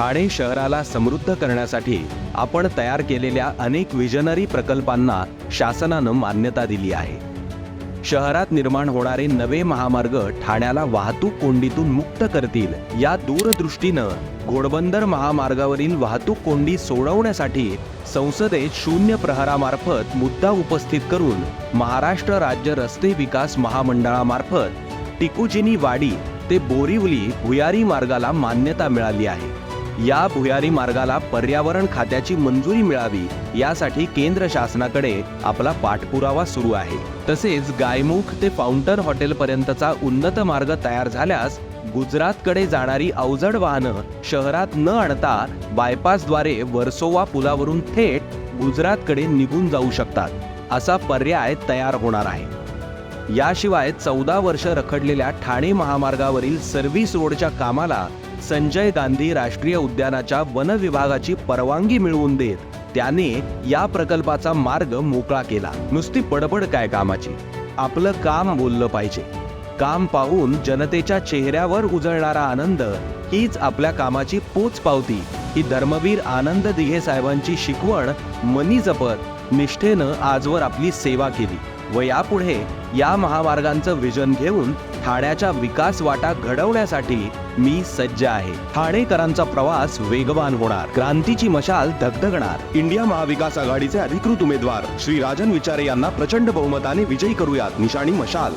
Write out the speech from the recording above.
ठाणे शहराला समृद्ध करण्यासाठी आपण तयार केलेल्या अनेक विजनरी प्रकल्पांना शासनानं मान्यता दिली आहे. शहरात निर्माण होणारे नवे महामार्ग ठाण्याला वाहतूक कोंडीतून मुक्त करतील. या दूरदृष्टीनं घोडबंदर महामार्गावरील वाहतूक कोंडी सोडवण्यासाठी संसदेत शून्य प्रहरामार्फत मुद्दा उपस्थित करून महाराष्ट्र राज्य रस्ते विकास महामंडळामार्फत टिकुजिनी वाडी ते बोरिवली भुयारी मार्गाला मान्यता मिळाली आहे. या भुयारी मार्गाला पर्यावरण खात्याची मंजुरी मिळावी यासाठी केंद्र शासनाकडे आपला पाठपुरावा सुरू आहे. तसेच गायमुख ते फाउंटन हॉटेलपर्यंतचा उन्नत मार्ग तयार झाल्यास गुजरातकडे जाणारी अवजड वाहनं शहरात न आणता बायपासद्वारे वर्सोवा पुलावरून थेट गुजरातकडे निघून जाऊ शकतात असा पर्याय तयार होणार आहे. याशिवाय चौदा वर्ष रखडलेल्या ठाणे महामार्गावरील सर्व्हिस रोडच्या कामाला संजय गांधी राष्ट्रीय उद्यानाच्या वन विभागाची परवानगी मिळवून देत त्याने या प्रकल्पाचा मार्ग मोकळा केला. नुसती पडपड काय कामाची? आपलं काम बोललं पाहिजे. काम पाहून जनतेच्या चेहऱ्यावर उजळणारा आनंद हीच आपल्या कामाची पोच पावती. ही धर्मवीर आनंद दिघे साहेबांची शिकवण मनी जपत निष्ठेनं आजवर आपली सेवा केली व यापुढे या महामार्गांचं विजन घेऊन ठाण्याच्या विकास वाटा घडवण्यासाठी मी सज्ज आहे. ठाणेकरांचा प्रवास वेगवान होणार. क्रांतीची मशाल धगधगणार. इंडिया महाविकास आघाडीचे अधिकृत उमेदवार श्री राजन विचारे यांना प्रचंड बहुमताने विजयी करूयात. निशाणी मशाल.